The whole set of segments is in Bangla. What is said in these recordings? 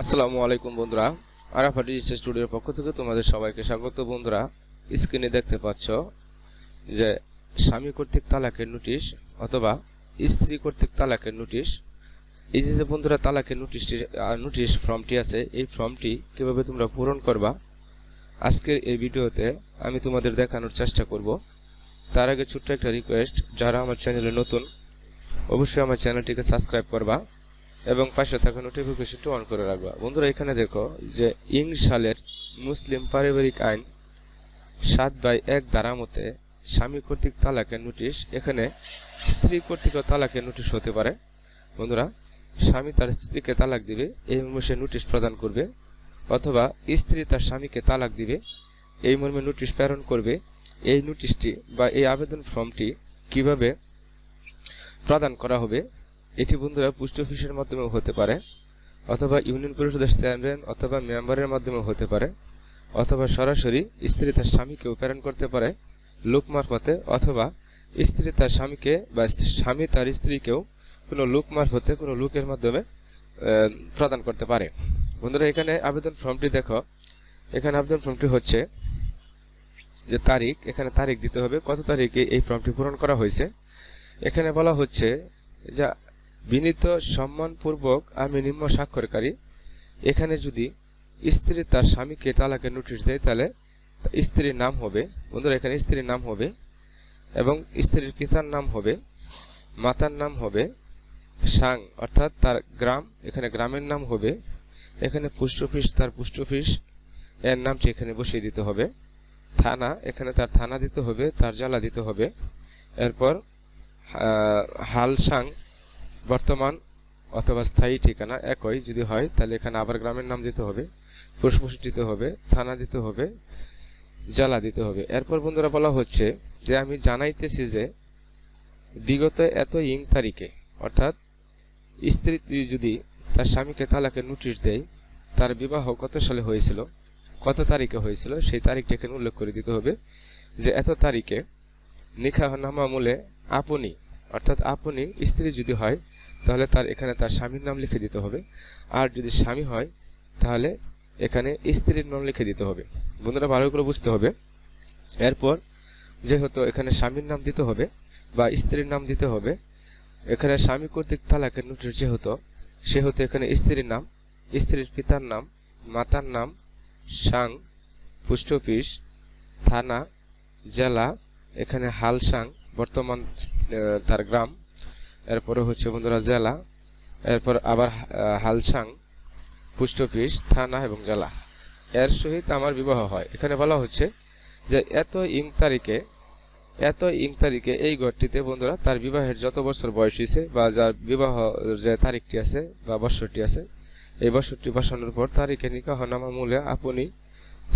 আসসালামু আলাইকুম বন্ধুরা, আরাফা ডিজিটাল স্টুডিওর পক্ষ থেকে তোমাদের সবাইকে স্বাগত বন্ধুরা। স্ক্রিনে দেখতে পাচ্ছ যে স্বামী কর্তৃক তালাকের নোটিশ অথবা স্ত্রী কর্তৃক তালাকের নোটিশ। এই যে বন্ধুরা তালাকের নোটিশটি নোটিশ ফর্মটি আছে, এই ফর্মটি কীভাবে তোমরা পূরণ করবা, আজকের এই ভিডিওতে আমি তোমাদের দেখানোর চেষ্টা করব। তার আগে ছোট্ট একটা রিকোয়েস্ট যারা আমার চ্যানেলে নতুন, অবশ্যই আমার চ্যানেলটিকে সাবস্ক্রাইব করবা। এবং পাশে থাকা নোটিফিকেশনটি অন করে রাখবা। বন্ধুরা, এখানে দেখো যে ইং সালের মুসলিম পারিবারিক আইন সাত বাই এক দ্বারা মতে স্বামী কর্তৃক তালাকের নোটিশ এখানে স্ত্রী কর্তৃক তালাকের নোটিশ হতে পারে। বন্ধুরা, স্বামী তার স্ত্রীকে তালাক দিবে, এই মর্মে সে নোটিশ প্রদান করবে, অথবা স্ত্রী তার স্বামীকে তালাক দিবে, এই মর্মে নোটিশ প্রেরণ করবে। এই নোটিশটি বা এই আবেদন ফর্মটি কীভাবে প্রদান করা হবে এটি বন্ধুরা পোস্ট অফিসের মাধ্যমেও হতে পারে, অথবা ইউনিয়ন পরিষদের চেয়ারম্যান অথবা মেম্বারের মাধ্যমেও হতে পারে, অথবা সরাসরি স্ত্রী তার স্বামীকেও প্রেরণ করতে পারে, লোক মারফতে, অথবা স্ত্রী তার স্বামীকে বা স্বামী তার স্ত্রীকেও কোনো লোক মারফতে কোনো লোকের মাধ্যমে প্রদান করতে পারে। বন্ধুরা, এখানে আবেদন ফর্মটি দেখো। এখানে আবেদন ফর্মটি হচ্ছে যে তারিখ, এখানে তারিখ দিতে হবে, কত তারিখে এই ফর্মটি পূরণ করা হয়েছে। এখানে বলা হচ্ছে যা বিনীত, সম্মানপূর্বক আমি নিম্ন স্বাক্ষরকারী। এখানে যদি স্ত্রী তার স্বামীকে তালাকের নোটিশ দেয়, তাহলে স্ত্রীর নাম হবে। বন্ধুরা, এখানে স্ত্রীর নাম হবে এবং স্ত্রীর পিতার নাম হবে, মাতার নাম হবে, সাং, অর্থাৎ তার গ্রাম, এখানে গ্রামের নাম হবে, এখানে পোস্ট অফিস, তার পোস্ট অফিস, এর নামটি এখানে বসিয়ে দিতে হবে। থানা, এখানে তার থানা দিতে হবে, তার জ্বালা দিতে হবে। এরপর হালসাং বর্তমান অথবা স্থায়ী ঠিকানা একই, যদি হয়, তাহলে এখানে আবার গ্রামের নাম দিতে হবে, ফুসফুস দিতে হবে, থানা দিতে হবে জ্বালা দিতে হবে। এরপর বন্ধুরা বলা হচ্ছে যে, আমি জানাইতেছি যে, বিগত এত ইং তারিখে, অর্থাৎ স্ত্রী যদি তার স্বামীকে তালাকে নোটিশ দেয়, তার বিবাহ কত সালে হয়েছিল, কত তারিখে হয়েছিল, সেই তারিখটা এখানে উল্লেখ করে দিতে হবে যে, এত তারিখে নিখাহনামা মূলে আপনি, অর্থাৎ আপনি স্ত্রী যদি হয় তাহলে তার এখানে তার স্বামীর নাম লিখে দিতে হবে। আর যদি স্বামী হয়, তাহলে এখানে স্ত্রীর নাম লিখে দিতে হবে। বন্ধুরা, ভালো করে বুঝতে হবে। এরপর যেহেতু এখানে স্বামীর নাম দিতে হবে বা স্ত্রীর নাম দিতে হবে, এখানে স্বামী কর্তৃক তালাকের নোটিশ যেহেতু, সেহেতু এখানে স্ত্রীর নাম, স্ত্রীর পিতার নাম, মাতার নাম, সাং, পোস্ট অফিস, থানা, জেলা, এখানে হালসাং বর্তমান তার গ্রাম এরপরে হচ্ছে বন্ধুরা জেলা, এরপর আবার হালসাং, পোস্ট অফিস, থানা এবং জেলা। এর সহিত আমার বিবাহ হয়। এখানে বলা হচ্ছে যে এত ইং তারিখে, এত ইং তারিখে এই ঘরটিতে বন্ধুরা তার বিবাহের যত বছর বয়স হয়েছে বা যার বিবাহ যে তারিখটি আছে বা বছরটি আছে, এই বছরটি বসানোর পর তারিখে নিকাহনামা মূলে আপনি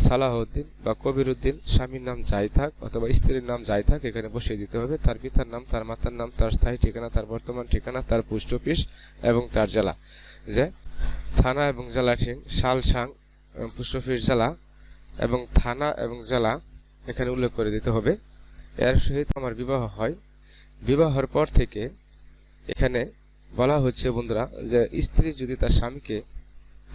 সালাহউদ্দিন বা কবির উদ্দিন স্বামীর নাম যাই থাক অথবা স্ত্রীর নাম যাই থাক এখানে বসিয়ে দিতে হবে। তার পিতার নাম, তার মাতার নাম, তার স্থায়ী ঠিকানা, তার বর্তমান ঠিকানা, তার পোস্ট অফিস এবং তার জেলা। যে থানা এবং জেলা ঠিক শাল সাং পোস্ট অফিস জেলা এবং থানা এবং জেলা এখানে উল্লেখ করে দিতে হবে। এর সহিত আমার বিবাহ হয়। বিবাহের পর থেকে এখানে বলা হচ্ছে বন্ধুরা যে স্ত্রী যদি তার স্বামীকে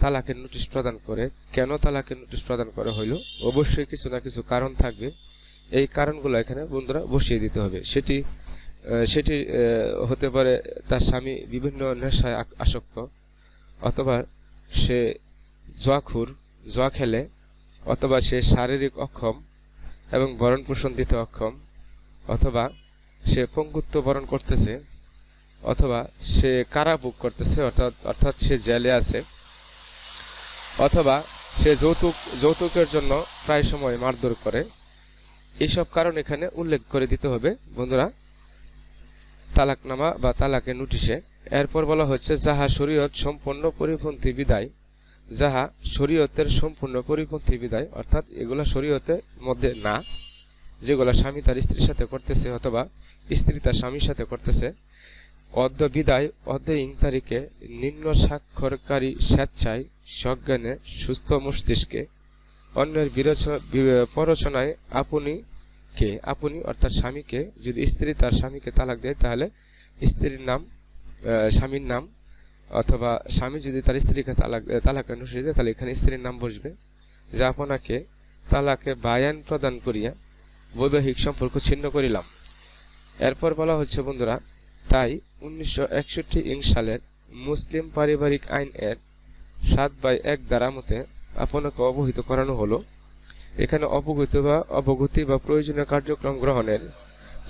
তালাকের নোটিশ প্রদান করে। কেন তালাকের নোটিশ প্রদান করা হইল? অবশ্যই কিছু না কিছু কারণ থাকবে। এই কারণগুলো এখানে বন্ধুরা বসিয়ে দিতে হবে। সেটি সেটি হতে পারে তার স্বামী বিভিন্ন নেশায় আসক্ত, অথবা সে জুয়াখুর, জোয়া খেলে, অথবা সে শারীরিক অক্ষম এবং বরণ পোষণ দিতে অক্ষম, অথবা সে পঙ্গুত্ব বরণ করতেছে, অথবা সে কারাভোগ করতেছে, অর্থাৎ অর্থাৎ সে জেলে আছে। অথবা সে যৌতুক, যৌতুকের জন্য প্রায় সময় মারধর করে। এইসব কারণ এখানে উল্লেখ করে দিতে হবে। বন্ধুরা, তালাকনামা বা তালাকের নোটিশে এরপর বলা হচ্ছে, যাহা শরীয়ত সম্পূর্ণ পরিপন্থী বিদায়, যাহা শরীয়তের সম্পূর্ণ পরিপন্থী বিদায়, অর্থাৎ এগুলা শরীয়তের মধ্যে না, যেগুলা স্বামী তার স্ত্রীর সাথে করতেছে অথবা স্ত্রী তার স্বামীর সাথে করতেছে অদ্য বিদায় অদ্য ইং তারিখে নিম্ন স্বাক্ষরকারী স্বেচ্ছায় সজ্ঞানে সুস্থ মস্তিষ্কে, অন্যের পরচনায় আপনি কে? আপনি অর্থাৎ স্বামীকে। যদি স্ত্রী তার স্বামীকে তালাক দেয়, তাহলে স্ত্রীর নাম স্বামীর নাম, অথবা স্বামী যদি তার স্ত্রীকে তালাক তালাক দেয় তাহলে এখানে স্ত্রীর নাম বসবে। যে আপনাকে তালাকে বায়ান প্রদান করিয়া বৈবাহিক সম্পর্ক ছিন্ন করিলাম। এরপর বলা হচ্ছে, বন্ধুরা তাই উনিশশো সালের মুসলিম পারিবারিক আইন এর সাত বাই এক দ্বারা মতে আপনাকে অবহিত করানো হলো। এখানে অবগত বা অবগতি বা প্রয়োজনীয় কার্যক্রম গ্রহণের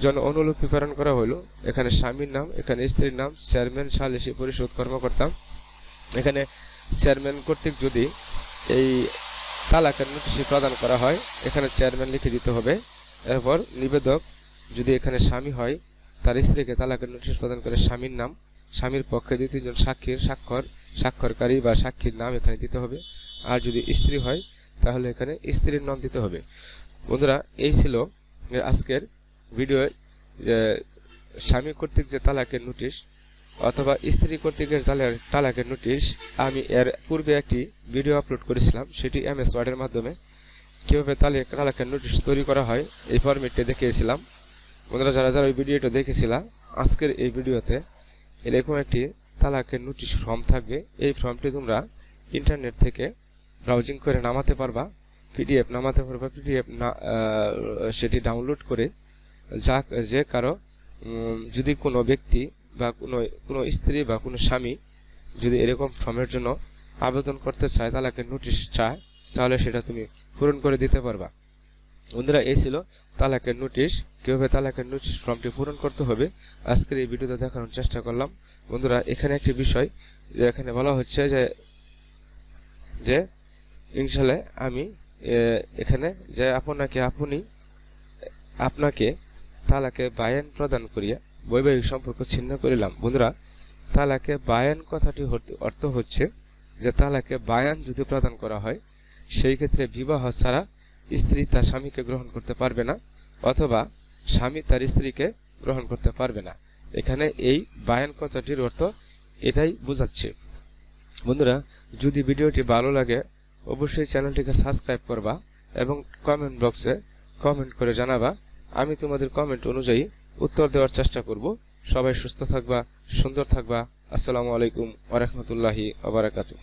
জন্য অনুলিপি প্রেরণ করা হলো। এখানে স্বামীর নাম, এখানে স্ত্রীর নাম, চেয়ারম্যান, সালিসি পরিষদ কর্মকর্তা। এখানে চেয়ারম্যান কর্তৃক যদি এই তালাকের নোটিশ প্রদান করা হয়, এখানে চেয়ারম্যান লিখে দিতে হবে। এরপর নিবেদক যদি এখানে স্বামী হয় তার স্ত্রীকে তালাকের নোটিশ প্রদান করে স্বামীর নাম, স্বামীর পক্ষে দুই তিনজন সাক্ষীর স্বাক্ষর, স্বাক্ষরকারী বা সাক্ষীর নাম এখানে দিতে হবে। আর যদি স্ত্রী হয়, তাহলে এখানে স্ত্রীর নাম দিতে হবে। বন্ধুরা, এই ছিল আজকের ভিডিওয়ে স্বামী কর্তৃক যে তালাকের নোটিশ অথবা স্ত্রী কর্তৃকের জালের তালাকের নোটিশ, আমি এর পূর্বে একটি ভিডিও আপলোড করেছিলাম। সেটি এম এস ওয়ার্ডের মাধ্যমে। কীভাবে তালে তালাকের নোটিশ তৈরি করা হয়, এই ফরম্যাটটি দেখিয়েছিলাম। বন্ধুরা, যারা যারা ওই ভিডিওটা দেখেছিলাম, আজকের এই ভিডিওতে এরকম একটি তালাকের নোটিশ ফর্ম থাকবে। এই ফর্মটি তোমরা ইন্টারনেট থেকে ব্রাউজিং করে নামাতে পারবা পিডিএফ নামাতে পারবা পিডিএফ না সেটি ডাউনলোড করে যা, যে কারও যদি কোনো ব্যক্তি বা কোনো কোনো স্ত্রী বা কোনো স্বামী যদি এরকম ফর্মের জন্য আবেদন করতে চায়, তালাকের নোটিশ চায়, তাহলে সেটা তুমি পূরণ করে দিতে পারবা। বন্ধুরা, এই ছিল তালাকের নোটিশ কীভাবে তালাকের নোটিশ ফর্মটি পূরণ করতে হবে, আজকের এই ভিডিওতে দেখানোর চেষ্টা করলাম। বন্ধুরা, এখানে একটি বিষয়, যে এখানে বলা হচ্ছে যে যে ইনশাল্লাহ আমি এখানে যে আপনাকে, আপনি, আপনাকে তালাকে বায়ান প্রদান করিয়া বৈবাহিক সম্পর্ক ছিন্ন করিলাম। বন্ধুরা, তালাকে বায়ান কথাটি অর্থ হচ্ছে যে তালাকে বায়ান যদি প্রদান করা হয়, সেই ক্ষেত্রে বিবাহ ছাড়া স্ত্রী তার স্বামীকে গ্রহণ করতে পারবে না, অথবা স্বামী তার স্ত্রীকে গ্রহণ করতে পারবে না। এখানে এই বায়ান কথাটির অর্থ এটাই বোঝাচ্ছে। বন্ধুরা, যদি ভিডিওটি ভালো লাগে, অবশ্যই চ্যানেলটিকে সাবস্ক্রাইব করবা এবং কমেন্ট বক্সে কমেন্ট করে জানাবা। আমি তোমাদের কমেন্ট অনুযায়ী উত্তর দেওয়ার চেষ্টা করব। সবাই সুস্থ থাকবা, সুন্দর থাকবা। আসসালামু আলাইকুম ওরহমতুল্লাহি আবরাকাতু